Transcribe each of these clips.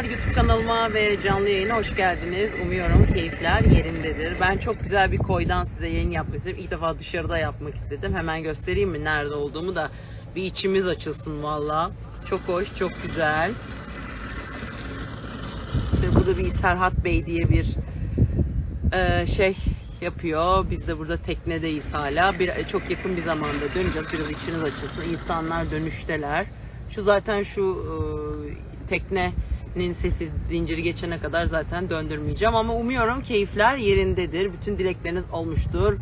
Merhabalar YouTube kanalıma ve canlı yayına hoş geldiniz. Umuyorum keyifler yerindedir. Ben çok güzel bir koydan size yayın yapmak istedim. İlk defa dışarıda yapmak istedim. Hemen göstereyim mi nerede olduğumu da bir içimiz açılsın valla. Çok hoş, çok güzel. Şimdi burada bir Serhat Bey diye bir e, şey yapıyor. Biz de burada teknedeyiz hala. Bir, e, çok yakın bir zamanda döneceğiz. Biraz içiniz açılsın. İnsanlar dönüşteler. Şu zaten şu e, teknenin sesi zinciri geçene kadar zaten döndürmeyeceğim. Ama umuyorum keyifler yerindedir. Bütün dilekleriniz olmuştur.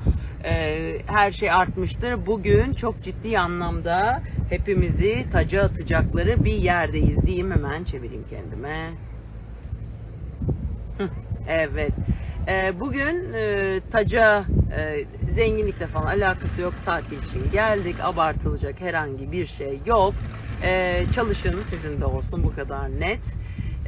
E, her şey artmıştır. Bugün çok ciddi anlamda hepimizi taca atacakları bir yerdeyiz diyeyim. Hemen çevireyim kendime. Evet. Ee, bugün e, taca e, zenginlikle falan alakası yok. Tatil için geldik. Abartılacak herhangi bir şey yok. Ee, çalışın sizin de olsun bu kadar net.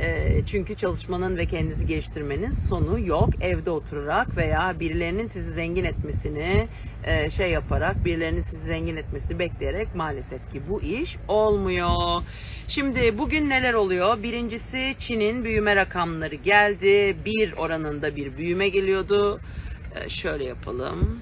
Ee, çünkü çalışmanın ve kendinizi geliştirmenin sonu yok. Evde oturarak veya birilerinin sizi zengin etmesini e, şey yaparak, birilerinin sizi zengin etmesini bekleyerek maalesef ki bu iş olmuyor. Şimdi bugün neler oluyor? Birincisi Çin'in büyüme rakamları geldi. Bir oranında bir büyüme geliyordu. Ee, şöyle yapalım.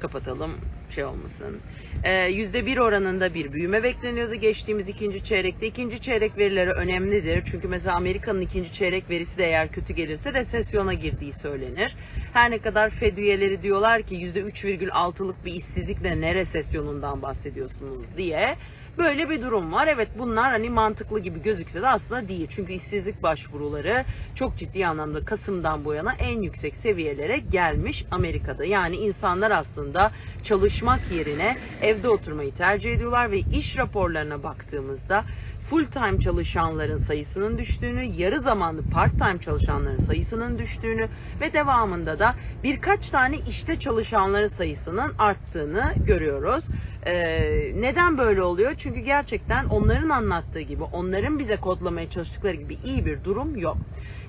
Kapatalım şey olmasın. Ee, %1 oranında bir büyüme bekleniyordu geçtiğimiz ikinci çeyrekte. İkinci çeyrek verileri önemlidir. Çünkü mesela Amerika'nın ikinci çeyrek verisi de eğer kötü gelirse resesyona girdiği söylenir. Her ne kadar Fed üyeleri diyorlar ki %3,6'lık bir işsizlikle ne resesyonundan bahsediyorsunuz diye. Böyle bir durum var. Evet bunlar hani mantıklı gibi gözükse de aslında değil. Çünkü işsizlik başvuruları çok ciddi anlamda Kasım'dan bu yana en yüksek seviyelere gelmiş Amerika'da. Yani insanlar aslında çalışmak yerine evde oturmayı tercih ediyorlar ve iş raporlarına baktığımızda full time çalışanların sayısının düştüğünü, yarı zamanlı part time çalışanların sayısının düştüğünü ve devamında da birkaç tane işte çalışanların sayısının arttığını görüyoruz. Ee, neden böyle oluyor? Çünkü gerçekten onların anlattığı gibi, onların bize kodlamaya çalıştıkları gibi iyi bir durum yok.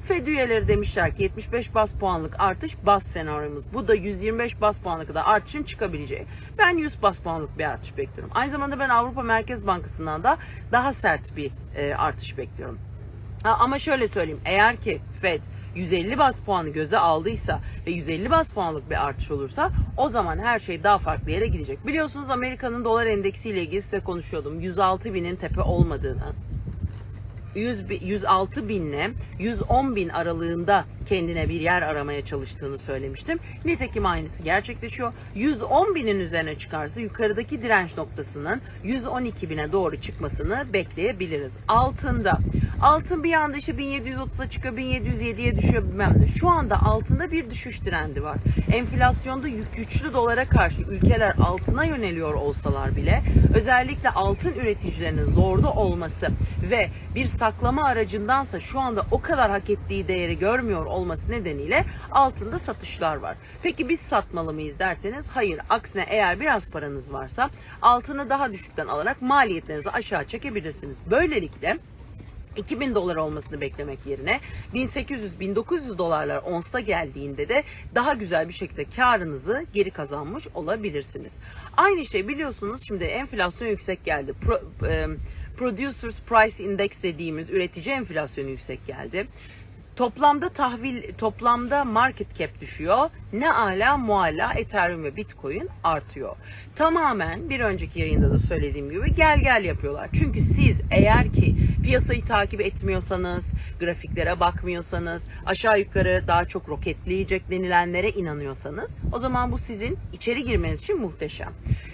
Fed üyeleri demişler ki 75 bas puanlık artış bas senaryomuz. Bu da 125 bas puanına kadar artışın çıkabileceği. Ben 100 bas puanlık bir artış bekliyorum. Aynı zamanda ben Avrupa Merkez Bankası'ndan da daha sert bir e, artış bekliyorum. Ha, ama şöyle söyleyeyim. Eğer ki Fed 150 bas puanı göze aldıysa ve 150 bas puanlık bir artış olursa o zaman her şey daha farklı yere gidecek. Biliyorsunuz Amerika'nın dolar endeksiyle ilgili size konuşuyordum. 106 binin tepe olmadığını, 100, bi- 106 binle 110 bin aralığında kendine bir yer aramaya çalıştığını söylemiştim. Nitekim aynısı gerçekleşiyor. 110 binin üzerine çıkarsa yukarıdaki direnç noktasının 112 bine doğru çıkmasını bekleyebiliriz. Altında altın bir anda işte 1730'a çıkıyor 1707'ye düşüyor bilmem ne. Şu anda altında bir düşüş trendi var. Enflasyonda güçlü dolara karşı ülkeler altına yöneliyor olsalar bile özellikle altın üreticilerinin zorda olması ve bir saklama aracındansa şu anda o kadar hak ettiği değeri görmüyor olması nedeniyle altında satışlar var. Peki biz satmalı mıyız derseniz hayır. Aksine eğer biraz paranız varsa altını daha düşükten alarak maliyetlerinizi aşağı çekebilirsiniz. Böylelikle 2000 dolar olmasını beklemek yerine 1800-1900 dolarlar onsta geldiğinde de daha güzel bir şekilde karınızı geri kazanmış olabilirsiniz. Aynı şey biliyorsunuz şimdi enflasyon yüksek geldi. Pro, e, Producers Price Index dediğimiz üretici enflasyonu yüksek geldi. Toplamda tahvil, toplamda market cap düşüyor. Ne ala mualla Ethereum ve Bitcoin artıyor. Tamamen bir önceki yayında da söylediğim gibi gel gel yapıyorlar. Çünkü siz eğer ki piyasayı takip etmiyorsanız, grafiklere bakmıyorsanız, aşağı yukarı daha çok roketleyecek denilenlere inanıyorsanız o zaman bu sizin içeri girmeniz için muhteşem.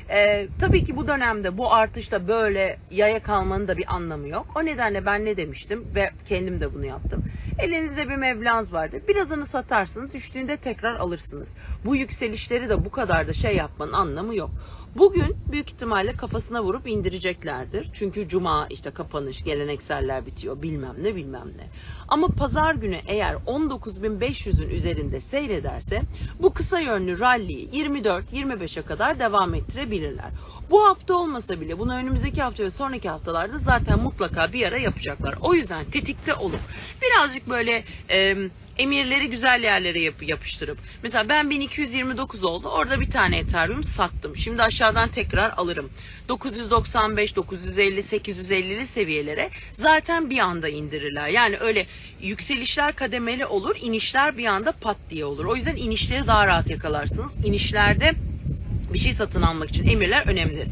Ee, tabii ki bu dönemde bu artışla böyle yaya kalmanın da bir anlamı yok. O nedenle ben ne demiştim ve kendim de bunu yaptım. Elinizde bir meblağınız vardı. Birazını satarsınız, düştüğünde tekrar alırsınız. Bu yükselişleri de bu kadar da şey yapmanın anlamı yok. Bugün büyük ihtimalle kafasına vurup indireceklerdir. Çünkü cuma işte kapanış, gelenekseller bitiyor bilmem ne bilmem ne. Ama pazar günü eğer 19.500'ün üzerinde seyrederse bu kısa yönlü rally'yi 24-25'e kadar devam ettirebilirler. Bu hafta olmasa bile bunu önümüzdeki hafta ve sonraki haftalarda zaten mutlaka bir ara yapacaklar. O yüzden tetikte olup birazcık böyle e, emirleri güzel yerlere yap- yapıştırıp mesela ben 1229 oldu orada bir tane Ethereum sattım. Şimdi aşağıdan tekrar alırım. 995, 950, 850'li seviyelere zaten bir anda indirirler. Yani öyle yükselişler kademeli olur, inişler bir anda pat diye olur. O yüzden inişleri daha rahat yakalarsınız. İnişlerde bir şey satın almak için emirler önemlidir.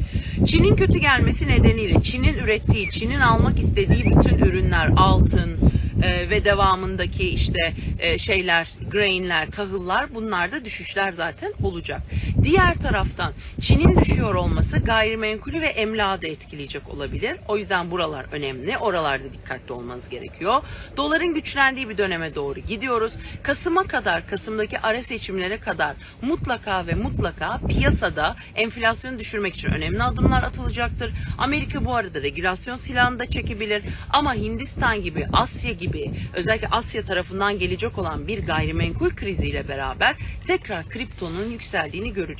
Çin'in kötü gelmesi nedeniyle Çin'in ürettiği, Çin'in almak istediği bütün ürünler, altın e, ve devamındaki işte e, şeyler, grainler, tahıllar bunlarda düşüşler zaten olacak. Diğer taraftan Çin'in düşüyor olması gayrimenkulü ve emlağı da etkileyecek olabilir. O yüzden buralar önemli. Oralarda dikkatli olmanız gerekiyor. Doların güçlendiği bir döneme doğru gidiyoruz. Kasım'a kadar, Kasım'daki ara seçimlere kadar mutlaka ve mutlaka piyasada enflasyonu düşürmek için önemli adımlar atılacaktır. Amerika bu arada regülasyon silahını da çekebilir. Ama Hindistan gibi, Asya gibi özellikle Asya tarafından gelecek olan bir gayrimenkul kriziyle beraber tekrar kriptonun yükseldiğini göreceğiz.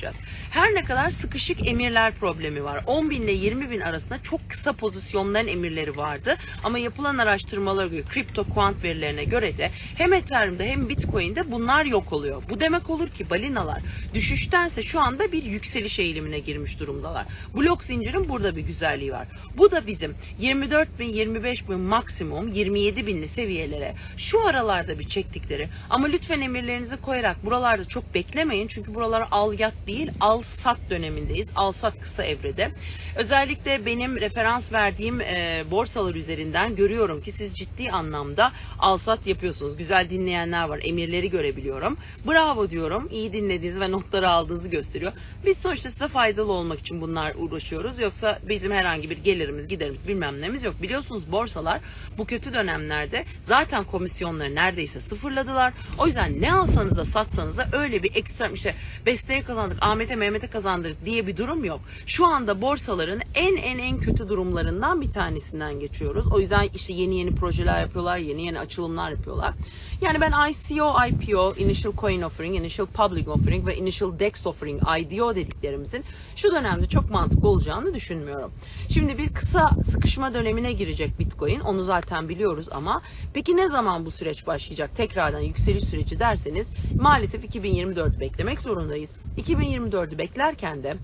Her ne kadar sıkışık emirler problemi var. 10 bin ile 20 bin arasında çok kısa pozisyonların emirleri vardı. Ama yapılan araştırmalara göre, kripto kuant verilerine göre de hem Ethereum'da hem Bitcoin'de bunlar yok oluyor. Bu demek olur ki balinalar düşüştense şu anda bir yükseliş eğilimine girmiş durumdalar. Blok zincirin burada bir güzelliği var. Bu da bizim 24 bin, 25 bin maksimum 27 binli seviyelere şu aralarda bir çektikleri ama lütfen emirlerinizi koyarak buralarda çok beklemeyin çünkü buralar al yat değil al sat dönemindeyiz. Al sat kısa evrede. Özellikle benim referans verdiğim e, borsalar üzerinden görüyorum ki siz ciddi anlamda al sat yapıyorsunuz. Güzel dinleyenler var. Emirleri görebiliyorum. Bravo diyorum. İyi dinlediğinizi ve notları aldığınızı gösteriyor. Biz sonuçta size faydalı olmak için bunlar uğraşıyoruz. Yoksa bizim herhangi bir gelirimiz, giderimiz bilmem nemiz yok. Biliyorsunuz borsalar bu kötü dönemlerde zaten komisyonları neredeyse sıfırladılar. O yüzden ne alsanız da satsanız da öyle bir ekstrem işte Beste'ye kazandık, Ahmet'e Mehmet'e kazandık diye bir durum yok. Şu anda borsaların en en en kötü durumlarından bir tanesinden geçiyoruz. O yüzden işte yeni yeni projeler yapıyorlar, yeni yeni açılımlar yapıyorlar. Yani ben ICO, IPO, Initial Coin Offering, Initial Public Offering ve Initial DEX Offering, IDO dediklerimizin şu dönemde çok mantıklı olacağını düşünmüyorum. Şimdi bir kısa sıkışma dönemine girecek Bitcoin. Onu zaten biliyoruz ama peki ne zaman bu süreç başlayacak? Tekrardan yükseliş süreci derseniz maalesef 2024 beklemek zorundayız. 2024'ü beklerken de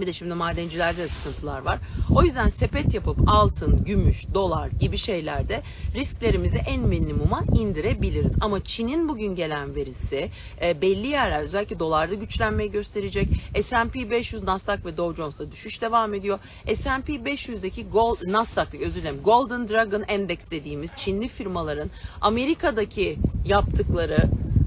bir de şimdi madencilerde de sıkıntılar var. O yüzden sepet yapıp altın, gümüş, dolar gibi şeylerde risklerimizi en minimuma indirebiliriz. Ama Çin'in bugün gelen verisi e, belli yerler özellikle dolarda güçlenmeyi gösterecek. S&P 500, Nasdaq ve Dow Jones'ta düşüş devam ediyor. S&P 500'deki Gold, Nasdaq özür dilerim Golden Dragon Index dediğimiz Çinli firmaların Amerika'daki yaptıkları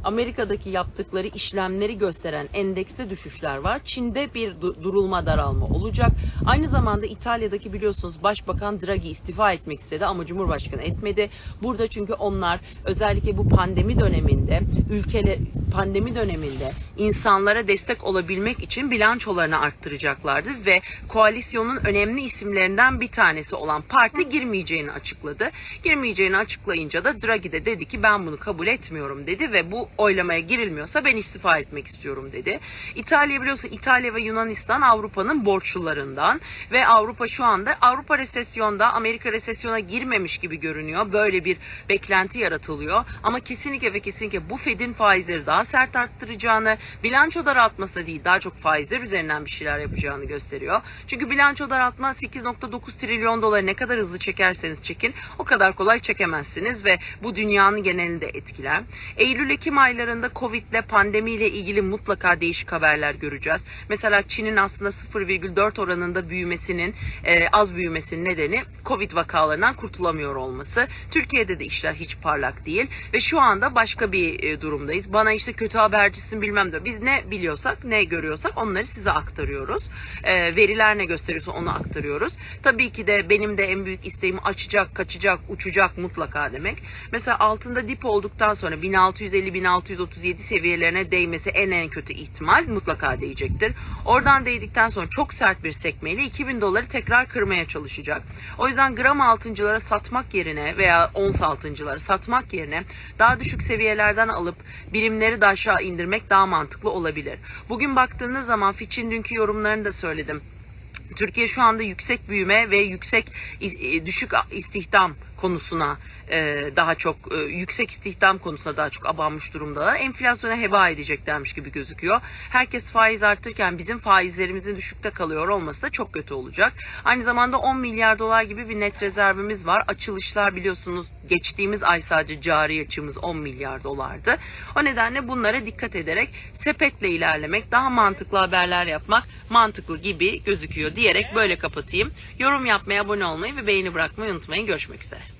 Amerika'daki yaptıkları işlemleri gösteren endekste düşüşler var. Çin'de bir du- durulma daralma olacak. Aynı zamanda İtalya'daki biliyorsunuz Başbakan Draghi istifa etmek istedi ama Cumhurbaşkanı etmedi. Burada çünkü onlar özellikle bu pandemi döneminde ülkele pandemi döneminde insanlara destek olabilmek için bilançolarını arttıracaklardı ve koalisyonun önemli isimlerinden bir tanesi olan parti girmeyeceğini açıkladı. Girmeyeceğini açıklayınca da Draghi de dedi ki ben bunu kabul etmiyorum dedi ve bu oylamaya girilmiyorsa ben istifa etmek istiyorum dedi. İtalya biliyorsun İtalya ve Yunanistan Avrupa'nın borçlularından ve Avrupa şu anda Avrupa resesyonda Amerika resesyona girmemiş gibi görünüyor. Böyle bir beklenti yaratılıyor. Ama kesinlikle ve kesinlikle bu Fed'in faizleri daha sert arttıracağını, bilanço daraltması da değil daha çok faizler üzerinden bir şeyler yapacağını gösteriyor. Çünkü bilanço daraltma 8.9 trilyon doları ne kadar hızlı çekerseniz çekin o kadar kolay çekemezsiniz ve bu dünyanın genelinde etkiler. Eylül-Ekim aylarında Covid ile pandemiyle ilgili mutlaka değişik haberler göreceğiz. Mesela Çin'in aslında 0,4 oranında büyümesinin e, az büyümesinin nedeni Covid vakalarından kurtulamıyor olması. Türkiye'de de işler hiç parlak değil ve şu anda başka bir e, durumdayız. Bana işte kötü habercisin bilmem de biz ne biliyorsak ne görüyorsak onları size aktarıyoruz. E, veriler ne gösteriyorsa onu aktarıyoruz. Tabii ki de benim de en büyük isteğim açacak, kaçacak, uçacak mutlaka demek. Mesela altında dip olduktan sonra 1650-1637 seviyelerine değmesi en en kötü ihtimal mutlaka değecektir. Oradan değdikten sonra çok sert bir sekmeyle 2000 doları tekrar kırmaya çalışacak. O yüzden gram altıncılara satmak yerine veya ons altıncılara satmak yerine daha düşük seviyelerden alıp birimleri de aşağı indirmek daha mantıklı olabilir. Bugün baktığınız zaman Fitch'in dünkü yorumlarını da söyledim. Türkiye şu anda yüksek büyüme ve yüksek e, düşük istihdam konusuna e, daha çok e, yüksek istihdam konusunda daha çok abanmış durumdalar. Enflasyona heba edeceklermiş gibi gözüküyor. Herkes faiz arttırırken bizim faizlerimizin düşükte kalıyor olması da çok kötü olacak. Aynı zamanda 10 milyar dolar gibi bir net rezervimiz var. Açılışlar biliyorsunuz geçtiğimiz ay sadece cari açığımız 10 milyar dolardı. O nedenle bunlara dikkat ederek sepetle ilerlemek, daha mantıklı haberler yapmak mantıklı gibi gözüküyor diyerek böyle kapatayım. Yorum yapmayı, abone olmayı ve beğeni bırakmayı unutmayın. Görüşmek üzere.